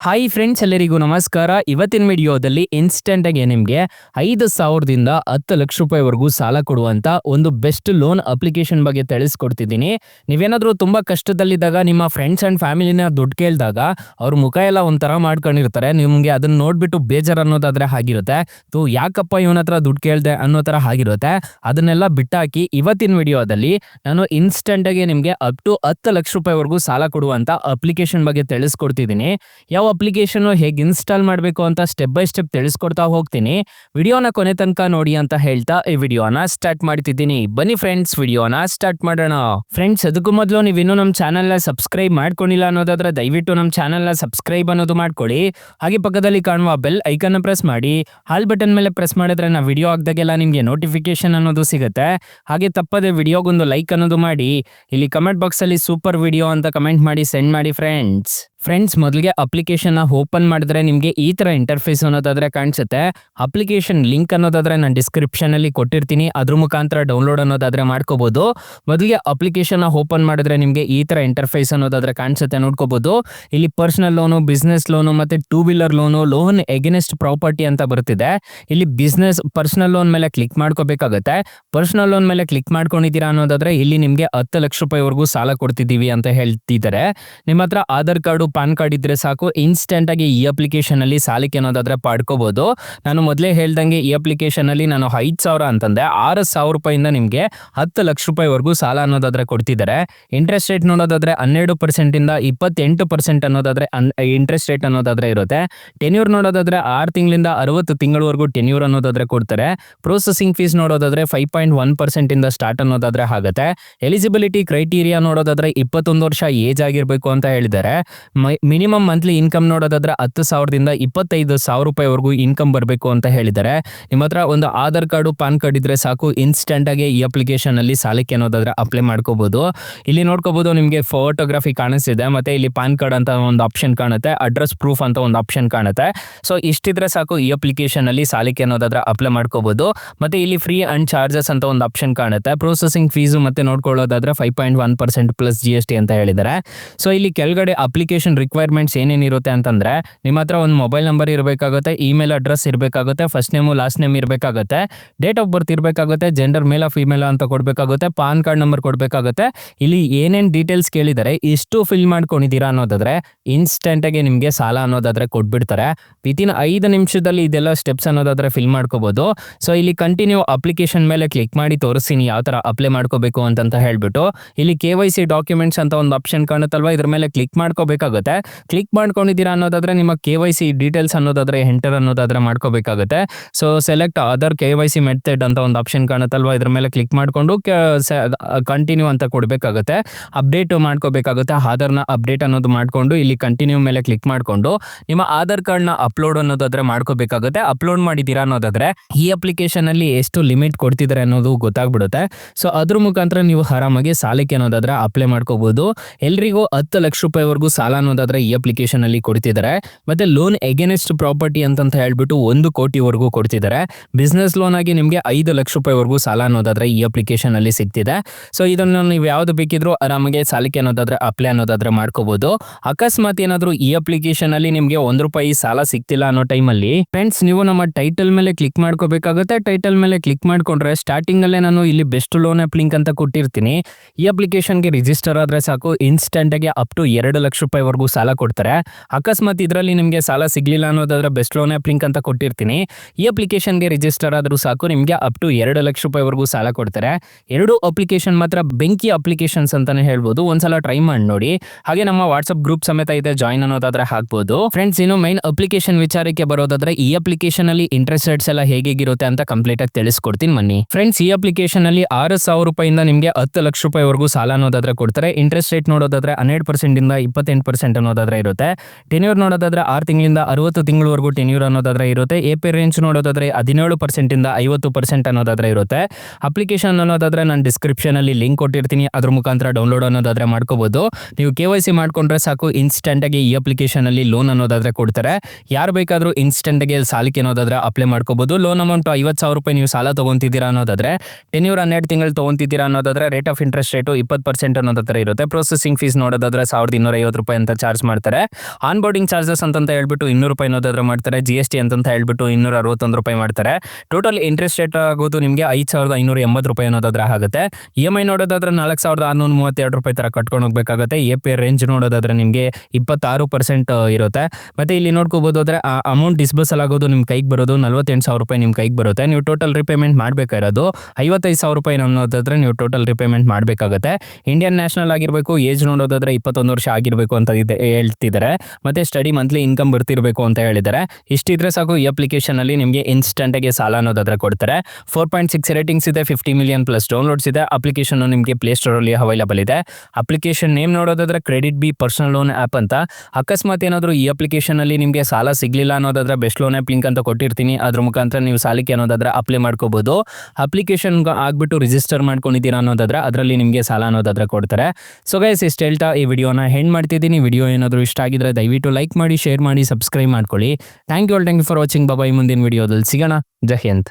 Hi friends ಎಲ್ಲರಿಗೂ ನಮಸ್ಕಾರ. ಇವತ್ತಿನ ವಿಡಿಯೋದಲ್ಲಿ ಇನ್ಸ್ಟೆಂಟ್ ಆಗಿ ನಿಮಗೆ ಐದು ಸಾವಿರದಿಂದ ಹತ್ತು ಲಕ್ಷ ರೂಪಾಯಿವರೆಗೂ ಸಾಲ ಕೊಡುವಂತ ಒಂದು ಬೆಸ್ಟ್ ಲೋನ್ ಅಪ್ಲಿಕೇಶನ್ ಬಗ್ಗೆ ತಿಳಿಸ್ಕೊಡ್ತಿದ್ದೀನಿ. ನೀವೇನಾದರೂ ತುಂಬಾ ಕಷ್ಟದಲ್ಲಿದ್ದಾಗ, ನಿಮ್ಮ ಫ್ರೆಂಡ್ಸ್ ಅಂಡ್ ಫ್ಯಾಮಿಲಿನ ದುಡ್ಡು ಕೇಳಿದಾಗ ಅವ್ರ ಮುಖ ಎಲ್ಲ ಒಂಥರ ಮಾಡ್ಕೊಂಡಿರ್ತಾರೆ. ನಿಮಗೆ ಅದನ್ನ ನೋಡ್ಬಿಟ್ಟು ಬೇಜಾರು ಅನ್ನೋದಾದರೆ ಆಗಿರುತ್ತೆ. ತು ಯಾಕಪ್ಪ ಇವನ ಹತ್ರ ದುಡ್ಡು ಕೇಳಿದೆ ಅನ್ನೋ ಥರ ಆಗಿರುತ್ತೆ. ಅದನ್ನೆಲ್ಲ ಬಿಟ್ಟಾಕಿ ಇವತ್ತಿನ ವಿಡಿಯೋದಲ್ಲಿ ನಾನು ಇನ್ಸ್ಟೆಂಟ್ ಆಗಿ ನಿಮಗೆ ಅಪ್ ಟು ಹತ್ತು ಲಕ್ಷ ರೂಪಾಯಿವರೆಗೂ ಸಾಲ ಕೊಡುವಂತ ಅಪ್ಲಿಕೇಶನ್ ಬಗ್ಗೆ ತಿಳಿಸ್ಕೊಡ್ತಿದ್ದೀನಿ. ಯಾವ ಅಪ್ಲಿಕೇಶನ್ ಹೇಗೆ ಇನ್ಸ್ಟಾಲ್ ಮಾಡಬೇಕು ಅಂತ ಸ್ಟೆಪ್ ಬೈ ಸ್ಟೆಪ್ ತಿಳಿಸ್ಕೊಡ್ತಾ ಹೋಗ್ತೀನಿ. ವಿಡಿಯೋನ ಕೊನೆ ತನಕ ನೋಡಿ ಅಂತ ಹೇಳ್ತಾ ಈ ವಿಡಿಯೋನ ಸ್ಟಾರ್ಟ್ ಮಾಡ್ತಿದ್ದೀನಿ. ಬನ್ನಿ ಫ್ರೆಂಡ್ಸ್ ವಿಡಿಯೋನ ಸ್ಟಾರ್ಟ್ ಮಾಡೋಣ. ಫ್ರೆಂಡ್ಸ್ ಅದಕ್ಕೂ ಮೊದಲು ನೀವು ಇನ್ನೂ ನಮ್ಮ ಚಾನಲ್ನ ಸಬ್ಸ್ಕ್ರೈಬ್ ಮಾಡ್ಕೊಂಡಿಲ್ಲ ಅನ್ನೋದಾದ್ರೆ ದಯವಿಟ್ಟು ನಮ್ಮ ಚಾನಲ್ನ ಸಬ್ಸ್ಕ್ರೈಬ್ ಅನ್ನೋದು ಮಾಡ್ಕೊಳ್ಳಿ. ಹಾಗೆ ಪಕ್ಕದಲ್ಲಿ ಕಾಣುವ ಬೆಲ್ ಐಕನ್ ಪ್ರೆಸ್ ಮಾಡಿ. ಹಾಲ್ ಬಟನ್ ಮೇಲೆ ಪ್ರೆಸ್ ಮಾಡಿದ್ರೆ ನಾವು ವಿಡಿಯೋ ಹಾಕ್ದಾಗೆಲ್ಲ ನಿಮಗೆ ನೋಟಿಫಿಕೇಶನ್ ಅನ್ನೋದು ಸಿಗುತ್ತೆ. ಹಾಗೆ ತಪ್ಪದೆ ವಿಡಿಯೋಗೊಂದು ಲೈಕ್ ಅನ್ನೋದು ಮಾಡಿ. ಇಲ್ಲಿ ಕಮೆಂಟ್ ಬಾಕ್ಸ್ ಅಲ್ಲಿ ಸೂಪರ್ ವಿಡಿಯೋ ಅಂತ ಕಮೆಂಟ್ ಮಾಡಿ ಸೆಂಡ್ ಮಾಡಿ ಫ್ರೆಂಡ್ಸ್ ಫ್ರೆಂಡ್ಸ್ ಮೊದಲಿಗೆ ಅಪ್ಲಿಕೇಶನ್ ಓಪನ್ ಮಾಡಿದ್ರೆ ನಿಮಗೆ ಈ ತರ ಇಂಟರ್ಫೇಸ್ ಅನ್ನೋದಾದ್ರೆ ಕಾಣಿಸುತ್ತೆ. ಅಪ್ಲಿಕೇಶನ್ ಲಿಂಕ್ ಅನ್ನೋದಾದ್ರೆ ನಾನು ಡಿಸ್ಕ್ರಿಪ್ಷನ್ ಅಲ್ಲಿ ಕೊಟ್ಟಿರ್ತೀನಿ. ಅದ್ರ ಮುಖಾಂತರ ಡೌನ್ಲೋಡ್ ಅನ್ನೋದಾದ್ರೆ ಮಾಡ್ಕೋಬೋದು. ಮೊದಲಿಗೆ ಅಪ್ಲಿಕೇಶನ್ ಓಪನ್ ಮಾಡಿದ್ರೆ ನಿಮಗೆ ಈ ತರ ಇಂಟರ್ಫೇಸ್ ಅನ್ನೋದಾದ್ರೆ ಕಾಣಿಸುತ್ತೆ, ನೋಡ್ಕೋಬೋದು. ಇಲ್ಲಿ ಪರ್ಸನಲ್ ಲೋನು ಬಿಸ್ನೆಸ್ ಲೋನು ಮತ್ತೆ two wheeler loan loan against property ಅಂತ ಬರ್ತಿದೆ. ಇಲ್ಲಿ ಬಿಸ್ನೆಸ್ ಪರ್ಸನಲ್ ಲೋನ್ ಮೇಲೆ ಕ್ಲಿಕ್ ಮಾಡ್ಕೋಬೇಕಾಗುತ್ತೆ. ಪರ್ಸನಲ್ ಲೋನ್ ಮೇಲೆ ಕ್ಲಿಕ್ ಮಾಡ್ಕೊಂಡಿದ್ದೀರಾ ಅನ್ನೋದಾದ್ರೆ ಇಲ್ಲಿ ನಿಮಗೆ ಹತ್ತು ಲಕ್ಷ ರೂಪಾಯಿವರೆಗೂ ಸಾಲ ಕೊಡ್ತಿದ್ದೀವಿ ಅಂತ ಹೇಳ್ತಿದ್ದಾರೆ. ನಿಮ್ಮ ಹತ್ರ ಆಧಾರ್ ಕಾರ್ಡು ಪಾನ್ ಕಾರ್ಡ್ ಇದ್ರೆ ಸಾಕು. ಇನ್ಸ್ಟೆಂಟ್ ಆಗಿ ಈ ಅಪ್ಲಿಕೇಶನ್ ಅಲ್ಲಿ ಸಾಲಕ್ಕೆ ಅನ್ನೋದಾದ್ರೆ ಪಡ್ಕೋಬಹುದು ನಾನು ಮೊದಲೇ ಹೇಳ್ದಂಗೆ ಈ ಅಪ್ಲಿಕೇಶನ್ ಅಲ್ಲಿ ನಾನು ಐದು ಸಾವಿರ ಅಂತಂದೆ. ಆರು ಸಾವಿರ ರೂಪಾಯಿಂದ ನಿಮಗೆ ಹತ್ತು ಲಕ್ಷ ರೂಪಾಯಿವರೆಗೂ ಸಾಲ ಅನ್ನೋದಾದ್ರೆ ಕೊಡ್ತಿದ್ದಾರೆ. ಇಂಟ್ರೆಸ್ಟ್ ರೇಟ್ ನೋಡೋದಾದ್ರೆ ಹನ್ನೆರಡು ಪರ್ಸೆಂಟ್ ಇಂದ ಇಪ್ಪತ್ತೆಂಟು ಪರ್ಸೆಂಟ್ ಅನ್ನೋದಾದ್ರೆ ಇಂಟ್ರೆಸ್ಟ್ ರೇಟ್ ಅನ್ನೋದಾದ್ರೆ ಇರುತ್ತೆ. ಟೆನ್ಯೂರ್ ನೋಡೋದಾದ್ರೆ ಆರು ತಿಂಗಳಿಂದ ಅರವತ್ತು ತಿಂಗಳವರೆಗೂ ಟೆನ್ಯೂರ್ ಅನ್ನೋದಾದ್ರೆ ಕೊಡ್ತಾರೆ. ಪ್ರೊಸೆಸಿಂಗ್ ಫೀಸ್ ನೋಡೋದಾದ್ರೆ ಫೈವ್ ಪಾಯಿಂಟ್ ಒನ್ ಪರ್ಸೆಂಟ್ ಇಂದ ಸ್ಟಾರ್ಟ್ ಅನ್ನೋದಾದ್ರೆ ಆಗುತ್ತೆ. ಎಲಿಜಿಬಿಲಿಟಿ ಕ್ರೈಟೀರಿಯಾ ನೋಡೋದಾದ್ರೆ ಇಪ್ಪತ್ತೊಂದು ವರ್ಷ ಏಜ್ ಆಗಿರಬೇಕು ಅಂತ ಹೇಳಿದ್ದಾರೆ. ಮಿನಿಮಮ್ ಮಂತ್ಲಿ ಇನ್ಕಮ್ ನೋಡೋದಾದ್ರೆ ಹತ್ತು ಸಾವಿರದಿಂದ ಇಪ್ಪತ್ತೈದು ಸಾವಿರ ರೂಪಾಯಿವರೆಗೂ ಇನ್ಕಮ್ ಬರಬೇಕು ಅಂತ ಹೇಳಿದ್ದಾರೆ. ನಿಮ್ಮ ಹತ್ರ ಒಂದು ಆಧಾರ್ ಕಾರ್ಡು, ಪಾನ್ ಕಾರ್ಡ್ ಇದ್ರೆ ಸಾಕು. ಇನ್ಸ್ಟೆಂಟ್ ಆಗಿ ಈ ಅಪ್ಲಿಕೇಶನ್ ಅಲ್ಲಿ ಸಾಲಕ್ಕೆ ಅನ್ನೋದಾದ್ರೆ ಅಪ್ಲೈ ಮಾಡ್ಕೋಬಹುದು ಇಲ್ಲಿ ನೋಡ್ಕೋಬಹುದು ನಿಮಗೆ ಫೋಟೋಗ್ರಫಿ ಕಾಣಿಸ್ತಿದೆ. ಮತ್ತೆ ಇಲ್ಲಿ ಪಾನ್ ಕಾರ್ಡ್ ಅಂತ ಒಂದು ಆಪ್ಷನ್ ಕಾಣುತ್ತೆ. ಅಡ್ರೆಸ್ ಪ್ರೂಫ್ ಅಂತ ಒಂದು ಆಪ್ಷನ್ ಕಾಣುತ್ತೆ. ಸೊ ಇಷ್ಟಿದ್ರೆ ಸಾಕು ಈ ಅಪ್ಲಿಕೇಶನ್ ಅಲ್ಲಿ ಸಾಲಕ್ಕೆ ಅನ್ನೋದಾದ್ರೆ ಅಪ್ಲೈ ಮಾಡ್ಕೋಬಹುದು ಮತ್ತೆ ಇಲ್ಲಿ ಫ್ರೀ ಅಂಡ್ ಚಾರ್ಜಸ್ ಅಂತ ಒಂದು ಆಪ್ಷನ್ ಕಾಣುತ್ತೆ. ಪ್ರೊಸೆಸಿಂಗ್ ಫೀಸು ಮತ್ತೆ ನೋಡ್ಕೊಳ್ಳೋದಾದ್ರೆ five point one percent plus G S T ಅಂತ ಹೇಳಿದ್ದಾರೆ. ಸೊ ಇಲ್ಲಿ ಕೆಳಗಡೆ ಅಪ್ಲಿಕೇಶನ್ ರಿಕ್ವೈರ್ಮೆಂಟ್ಸ್ ಏನೇನಿರುತ್ತೆ ಅಂತಂದ್ರೆ, ನಿಮ್ಮ ಹತ್ರ ಒಂದು ಮೊಬೈಲ್ ನಂಬರ್ ಇರಬೇಕಾಗುತ್ತೆ ಇಮೇಲ್ ಅಡ್ರೆಸ್ ಇರಬೇಕಾಗುತ್ತೆ ಫಸ್ಟ್ ನೇಮು ಲಾಸ್ಟ್ ನೇಮ್ ಇರಬೇಕಾಗುತ್ತೆ ಡೇಟ್ ಆಫ್ ಬರ್ತ್ ಇರಬೇಕಾಗುತ್ತೆ ಜೆಂಡರ್ ಮೇಲ್ ಆಫ್ ಇಮೇಲ್ ಅಂತ ಕೊಡಬೇಕಾಗುತ್ತೆ ಪಾನ್ ಕಾರ್ಡ್ ನಂಬರ್ ಕೊಡಬೇಕಾಗುತ್ತೆ. ಇಲ್ಲಿ ಏನೇನು ಡೀಟೇಲ್ಸ್ ಕೇಳಿದರೆ, ಇಷ್ಟು ಫಿಲ್ ಮಾಡ್ಕೊಂಡಿದ್ದೀರಾ ಅನ್ನೋದಾದ್ರೆ ಇನ್ಸ್ಟೆಂಟಾಗಿ ನಿಮಗೆ ಸಾಲ ಅನ್ನೋದಾದ್ರೆ ಕೊಟ್ಬಿಡ್ತಾರೆ. ವಿತಿನ್ ಐದು ನಿಮಿಷದಲ್ಲಿ ಇದೆಲ್ಲ ಸ್ಟೆಪ್ಸ್ ಅನ್ನೋದಾದ್ರೆ ಫಿಲ್ ಮಾಡ್ಕೋಬೋದು. ಸೊ ಇಲ್ಲಿ ಕಂಟಿನ್ಯೂ ಅಪ್ಲಿಕೇಶನ್ ಮೇಲೆ ಕ್ಲಿಕ್ ಮಾಡಿ ತೋರಿಸ್ತೀನಿ ಯಾವ ಥರ ಅಪ್ಲೈ ಮಾಡ್ಕೋಬೇಕು ಅಂತಂತ ಹೇಳ್ಬಿಟ್ಟು. ಇಲ್ಲಿ ಕೆ ವೈ ಸಿ ಡಾಕ್ಯುಮೆಂಟ್ಸ್ ಅಂತ ಒಂದು ಆಪ್ಷನ್ ಕಾಣುತ್ತಲ್ವಾ? ಇದ್ರ ಮೇಲೆ ಕ್ಲಿಕ್ ಮಾಡ್ಕೋಬೇಕಾಗುತ್ತೆ. ಕ್ಲಿಕ್ ಮಾಡ್ಕೊಂಡಿದ್ದೀರಾ ಅನ್ನೋದಾದ್ರೆ, ನಿಮ್ಮ ಕೆ ವೈ ಸಿ ಡೀಟೇಲ್ಸ್ ಅನ್ನೋದಾದ್ರೆ ಎಂಟರ್ ಅನ್ನೋದಾದ್ರೆ ಮಾಡ್ಕೋಬೇಕಾಗುತ್ತೆ. So select other K Y C method ಅಂತ ಒಂದು ಆಪ್ಷನ್ ಕಾಣುತ್ತಲ್ವಾ? ಇದ್ರ ಮೇಲೆ ಕ್ಲಿಕ್ ಮಾಡ್ಕೊಂಡು ಕಂಟಿನ್ಯೂ ಅಂತ ಕೊಡಬೇಕಾಗುತ್ತೆ. ಅಪ್ಡೇಟ್ ಮಾಡ್ಕೋಬೇಕಾಗುತ್ತೆ. ಆಧಾರ್ನ ಅಪ್ಡೇಟ್ ಅನ್ನೋದು ಮಾಡ್ಕೊಂಡು, ಇಲ್ಲಿ ಕಂಟಿನ್ಯೂ ಮೇಲೆ ಕ್ಲಿಕ್ ಮಾಡ್ಕೊಂಡು, ನಿಮ್ಮ ಆಧಾರ್ ಕಾರ್ಡ್ನ ಅಪ್ಲೋಡ್ ಅನ್ನೋದಾದ್ರೆ ಮಾಡ್ಕೋಬೇಕಾಗುತ್ತೆ. ಅಪ್ಲೋಡ್ ಮಾಡಿದ್ದೀರಾ ಅನ್ನೋದಾದ್ರೆ, ಈ ಅಪ್ಲಿಕೇಶನ್ ಅಲ್ಲಿ ಎಷ್ಟು ಲಿಮಿಟ್ ಕೊಡ್ತಿದ್ದಾರೆ ಅನ್ನೋದು ಗೊತ್ತಾಗ್ಬಿಡುತ್ತೆ. ಸೊ ಅದ್ರ ಮುಖಾಂತರ ನೀವು ಆರಾಮಾಗಿ ಸಾಲಕ್ಕೆ ಅನ್ನೋದಾದ್ರೆ ಅಪ್ಲೈ ಮಾಡ್ಕೋಬಹುದು ಎಲ್ರಿಗೂ ಹತ್ತು ಲಕ್ಷ ರೂಪಾಯಿವರೆಗೂ ಸಾಲ ಅನ್ನೋದಾದ್ರೆ ಈ ಅಪ್ಲಿಕೇಶನ್ ಅಲ್ಲಿ ಕೊಡ್ತಿದ್ದಾರೆ ಮತ್ತೆ ಲೋನ್ ಎಗೇನೆಸ್ಟ್ ಪ್ರಾಪರ್ಟಿ ಅಂತ ಹೇಳ್ಬಿಟ್ಟು ಒಂದು ಕೋಟಿವರೆಗೂ ಕೊಡ್ತಿದ್ದಾರೆ ಬಿಸ್ನೆಸ್ ಲೋನ್ ಆಗಿ ನಿಮಗೆ ಐದು ಲಕ್ಷ ರೂಪಾಯಿವರೆಗೂ ಸಾಲ ಅನ್ನೋದಾದ್ರೆ ಈ ಅಪ್ಲಿಕೇಶನ್ ಅಲ್ಲಿ ಸಿಗ್ತಿದೆ. ಸೊ ಇದನ್ನು ನೀವು ಯಾವ್ದು ಬೇಕಿದ್ರು ಆರಾಮಾಗಿ ಸಾಲಕ್ಕೆ ಅನ್ನೋದಾದ್ರೆ ಅಪ್ಲೈ ಅನ್ನೋದಾದ್ರೆ ಮಾಡ್ಕೋಬಹುದು ಅಕಸ್ಮಾತ್ ಏನಾದ್ರು ಈ ಅಪ್ಲಿಕೇಶನ್ ಅಲ್ಲಿ ನಿಮಗೆ ಒಂದ್ ರೂಪಾಯಿ ಸಾಲ ಸಿಗ್ತಿಲ್ಲ ಅನ್ನೋ ಟೈಮ್ ಅಲ್ಲಿ ಫ್ರೆಂಡ್ಸ್ ನೀವು ನಮ್ಮ ಟೈಟಲ್ ಮೇಲೆ ಕ್ಲಿಕ್ ಮಾಡ್ಕೋಬೇಕಾಗುತ್ತೆ. ಟೈಟಲ್ ಮೇಲೆ ಕ್ಲಿಕ್ ಮಾಡ್ಕೊಂಡ್ರೆ ಸ್ಟಾರ್ಟಿಂಗ್ ಅಲ್ಲೇ ನಾನು ಇಲ್ಲಿ ಬೆಸ್ಟ್ ಲೋನ್ ಆಪ್ ಲಿಂಕ್ ಅಂತ ಕೊಟ್ಟಿರ್ತೀನಿ. ಈ ಅಪ್ಲಿಕೇಶನ್ಗೆ ರಿಜಿಸ್ಟರ್ ಆದ್ರೆ ಸಾಕು. ಇನ್ಸ್ಟೆಂಟ್ ಆಗಿ ಅಪ್ ಟು ಎರಡು ಲಕ್ಷ ರೂಪಾಯಿವರೆಗೂ ಸಾಲ ಕೊಡ್ತಾರೆ. ಅಕಸ್ಮಾತ್ ಇದರಲ್ಲಿ ನಿಮಗೆ ಸಾಲ ಸಿಗ್ಲಿಲ್ಲ ಅನ್ನೋದಾದ್ರೆ ಬೆಸ್ಟ್ ಲೋನ್ ಆ್ಯಪ್ ಲಿಂಕ್ ಅಂತ ಕೊಟ್ಟಿರ್ತೀನಿ. ಈ ಅಪ್ಲಿಕೇಶನ್ಗೆ ರಿಜಿಸ್ಟರ್ ಆದ್ರೂ ಸಾಕು, ನಿಮಗೆ ಅಪ್ ಟು ಎರಡು ಲಕ್ಷ ರೂಪಾಯಿವರೆಗೂ ಸಾಲ ಕೊಡ್ತಾರೆ. ಎರಡು ಅಪ್ಲಿಕೇಶನ್ ಮಾತ್ರ ಬೆಂಕಿ ಅಪ್ಲಿಕೇಶನ್ಸ್ ಅಂತಾನೆ ಹೇಳ್ಬೋದು. ಒಂದ್ಸಲ ಟ್ರೈ ಮಾಡಿ ನೋಡಿ. ಹಾಗೆ ನಮ್ಮ ವಾಟ್ಸಪ್ ಗ್ರೂಪ್ ಸಮೇತ ಇದೆ ಜಾಯಿನ್ ಅನ್ನೋದಾದ್ರೆ ಹಾಕ್ಬೋದು. ಫ್ರೆಂಡ್ಸ್ ಇನ್ನು ಮೈನ್ ಅಪ್ಲಿಕೇಶನ್ ವಿಚಾರಕ್ಕೆ ಬರೋದಾದ್ರೆ ಈ ಅಪ್ಲಿಕೇಶನ್ ಅಲ್ಲಿ ಇಂಟ್ರೆಸ್ಟ್ ರೇಟ್ಸ್ ಎಲ್ಲ ಹೇಗಿರುತ್ತೆ ಅಂತ ಕಂಪ್ಲೀಟ್ ಆಗಿ ತಿಳಿಸ್ಕೊಡ್ತೀನಿ ಬನ್ನಿ. ಫ್ರೆಂಡ್ಸ್ ಈ ಅಪ್ಲಿಕೇಶನ್ ಅಲ್ಲಿ ಆರು ಸಾವಿರ ರೂಪಾಯಿಂದ ನಿಮಗೆ ಹತ್ತು ಲಕ್ಷ ರೂಪಾಯಿವರೆಗೂ ಸಾಲ ಅನ್ನೋದಾದ್ರೆ ಕೊಡ್ತಾರೆ. ಇಂಟ್ರೆಸ್ಟ್ ರೇಟ್ ನೋಡೋದಾದ್ರೆ ಹನ್ನೆರಡು ಪರ್ಸೆಂಟ್ ಇಂದ ಇಪ್ಪತ್ತೆಂಟು ಪರ್ಸೆಂಟ್ ಅನ್ನೋದಾದ್ರೆ ಇರುತ್ತೆ. ಟೆನ್ಯೂರ್ ನೋಡೋದಾದ್ರೆ ಆರು ತಿಂಗಳಿಂದ ಅರವತ್ತು ತಿಂಗಳವರೆಗೂ ಟೆನ್ಯೂರ್ ಅನ್ನೋದಾದ್ರೆ ಇರುತ್ತೆ. ಎ ಪಿ ರೇಂಜ್ ನೋಡೋದಾದ್ರೆ ಹದಿನೇಳು ಪರ್ಸೆಂಟ್ ಇಂದ ಐವತ್ತು ಪರ್ಸೆಂಟ್ ಅನ್ನೋದಾದ್ರೆ ಇರುತ್ತೆ. ಅಪ್ಲಿಕೇಶನ್ ಅನ್ನೋದಾದ್ರೆ ನಾನು ಡಿಸ್ಕ್ರಿಪ್ಷನ್ ಅಲ್ಲಿ ಲಿಂಕ್ ಕೊಟ್ಟಿರ್ತೀನಿ. ಅದ್ರ ಮುಖಾಂತರ ಡೌನ್ಲೋಡ್ ಅನ್ನೋದಾದ್ರೆ ಮಾಡ್ಕೋಬಹುದು ನೀವು ಕೆ ವೈ ಸಿ ಮಾಡ್ಕೊಂಡ್ರೆ ಸಾಕು ಇನ್ಸ್ಟೆಂಟ್ ಆಗಿ ಈ ಅಪ್ಲಿಕೇಶನ್ ಅಲ್ಲಿ ಲೋನ್ ಅನ್ನೋದಾದ್ರೆ ಕೊಡ್ತಾರೆ. ಯಾರು ಬೇಕಾದರೂ ಇನ್ಸ್ಟೆಂಟಾಗಿ ಸಾಲಕ್ಕೆ ಅನ್ನೋದಾದ್ರೆ ಅಪ್ಲೈ ಮಾಡ್ಕೋಬಹುದು ಲೋನ್ ಅಮೌಂಟ್ ಐವತ್ತು ಸಾವಿರ ರೂಪಾಯಿ ನೀವು ಸಾಲ ತಗೊಂತಿದ್ದೀರಾ ಅನ್ನೋದಾದ್ರೆ ಟೆನ್ಯೂರ್ ಹನ್ನೆರಡು ತಿಂಗಳು ತಗೊಂತಿದ್ದೀರಾ ಅನ್ನೋದಾದ್ರೆ ರೇಟ್ ಆಫ್ ಇಂಟ್ರೆಸ್ಟ್ ರೇಟು ಇಪ್ಪತ್ತು ಪರ್ಸೆಂಟ್ ಅನ್ನೋದಾದ್ರೆ ಇರುತ್ತೆ. ಪ್ರೊಸೆಸಿಂಗ್ ಫೀಸ್ ನೋಡೋದಾದ್ರೆ ಸಾವಿರದ ಇನ್ನೂರ ಐವತ್ತು ರೂಪಾಯಿ ಅಂತ ಅಂತ ಚಾರ್ಜ್ ಮಾಡ್ತಾರೆ. ಆನ್ ಬೋರ್ಡಿಂಗ್ ಚಾರ್ಜಸ್ ಅಂತ ಹೇಳ್ಬಿಟ್ಟು ಇನ್ನೂರು ರೂಪಾಯಿ ಅನ್ನೋದಾದ್ರೆ ಮಾಡ್ತಾರೆ. ಜಿ ಎಸ್ ಟಿ ಅಂತಂತ ಹೇಳ್ಬಿಟ್ಟು ಇನ್ನೂರ ಅರವತ್ತೊಂದು ರೂಪಾಯಿ ಮಾಡ್ತಾರೆ. ಟೋಟಲ್ ಇಂಟ್ರೆಸ್ಟ್ ರೇಟ್ ಆಗೋದು ನಿಮಗೆ ಐದು ಸಾವಿರದ ಐನೂರ ಎಂಬತ್ತು ರೂಪಾಯಿ ಅನ್ನೋದಾದ್ರೆ ಆಗುತ್ತೆ. ಇ ಎಂ ಐ ನೋಡೋದಾದ್ರೆ ನಾಲ್ಕು ಸಾವಿರದ ಆರುನೂರ ಮೂವತ್ತೆರಡು ರೂಪಾಯಿ ತರ ಕಟ್ಕೊಂಡು ಹೋಗಬೇಕಾಗುತ್ತೆ. ಎ ಪಿ ರೇಂಜ್ ನೋಡೋದಾದ್ರೆ ನಿಮಗೆ ಇಪ್ಪತ್ತಾರು ಪರ್ಸೆಂಟ್ ಇರುತ್ತೆ. ಮತ್ತೆ ಇಲ್ಲಿ ನೋಡ್ಕೋಬಹುದು ಅಂದ್ರೆ ಆ ಅಮೌಂಟ್ ಡಿಸ್ಬರ್ಸಲ್ ಆಗೋದು ನಿಮ್ಮ ಕೈಗೆ ಬರೋದು, ನಲ್ವತ್ತೆಂಟು ಸಾವಿರ ರೂಪಾಯಿ ನಿಮ್ಮ ಕೈಗೆ ಬರುತ್ತೆ. ನೀವು ಟೋಟಲ್ ರಿಪೇಮೆಂಟ್ ಮಾಡಬೇಕಾಗಿರೋದು ಐವತ್ತೈದು ಸಾವಿರ ರೂಪಾಯಿ ಅನ್ನೋದಾದ್ರೆ ನೀವು ಟೋಟಲ್ ರಿಪೇಮೆಂಟ್ ಮಾಡಬೇಕಾಗುತ್ತೆ. ಇಂಡಿಯನ್ ನ್ಯಾಷನಲ್ ಆಗಿರಬೇಕು ಏಜ್ ನೋಡೋದಾದ್ರೆ ಇಪ್ಪತ್ತೊಂದು ವರ್ಷ ಆಗಿರಬೇಕು ಅಂತ ಹೇಳ್ತಿದ್ದಾರೆ. ಮತ್ತೆ ಸ್ಟಡಿ ಮಂತ್ಲಿ ಇನ್ಕಮ್ ಬರ್ತಿರಬೇಕು ಅಂತ ಹೇಳಿದ್ದಾರೆ. ಇಷ್ಟಿದ್ರೆ ಸಾಕು ಈ ಅಪ್ಲಿಕೇಶನ್ ಅಲ್ಲಿ ನಿಮಗೆ ಇನ್ಸ್ಟೆಂಟಾಗಿ ಸಾಲ ಅನ್ನೋದಾದ್ರೆ ಕೊಡ್ತಾರೆ. ಫೋರ್ ಪಾಯಿಂಟ್ ಸಿಕ್ಸ್ ರೇಟಿಂಗ್ಸ್ ಇದೆ ಫಿಫ್ಟಿ ಮಿಲಿಯನ್ ಪ್ಲಸ್ ಡೌನ್ಲೋಡ್ಸ್ ಇದೆ. ಅಪ್ಲಿಕೇಶನ್ ನಿಮಗೆ ಪ್ಲೇ ಸ್ಟೋರಲ್ಲಿ ಅವೈಲಬಲ್ ಇದೆ. ಅಪ್ಲಿಕೇಶನ್ ನೇಮ್ ನೋಡೋದಾದ್ರೆ CreditBee personal loan app ಅಂತ. ಅಕಸ್ಮಾತ್ ಏನಾದರೂ ಈ ಅಪ್ಲಿಕೇಶನ್ ಅಲ್ಲಿ ನಿಮಗೆ ಸಾಲ ಸಿಗ್ಲಿಲ್ಲ ಅನ್ನೋದಾದ್ರೆ ಬೆಸ್ಟ್ ಲೋನ್ ಆ್ಯಪ್ ಲಿಂಕ್ ಅಂತ ಕೊಟ್ಟಿರ್ತೀನಿ. ಅದ್ರ ಮುಖಾಂತರ ನೀವು ಸಾಲಕ್ಕೆ ಅನ್ನೋದಾದ್ರೆ ಅಪ್ಲೈ ಮಾಡ್ಕೋಬಹುದು ಅಪ್ಲಿಕೇಶನ್ ಆಗ್ಬಿಟ್ಟು ರಿಜಿಸ್ಟರ್ ಮಾಡ್ಕೊಂಡಿದ್ದೀರಾ ಅನ್ನೋದಾದ್ರೆ ಅದರಲ್ಲಿ ನಿಮಗೆ ಸಾಲ ಅನ್ನೋದಾದ್ರೆ ಕೊಡ್ತಾರೆ. ಸೊ ಗೈಸ್ ಇಷ್ಟು ಹೇಳ್ತಾ ಈ ವಿಡಿಯೋನ ಹೆಂಡ್ ಮಾಡ್ತಿದ್ದೀನಿ. ವಿಡಿಯೋ ಏನಾದರೂ ಇಷ್ಟ ಆಗಿದ್ರೆ ದಯವಿಟ್ಟು ಲೈಕ್ ಮಾಡಿ, ಶೇರ್ ಮಾಡಿ, ಸಬ್ಸ್ಕ್ರೈಬ್ ಮಾಡ್ಕೊಳ್ಳಿ. Thank you all thank you for watching bye bye ಮುಂದಿನ ವಿಡಿಯೋದಲ್ಲಿ ಸಿಗೋಣ. ಜಯಂತ್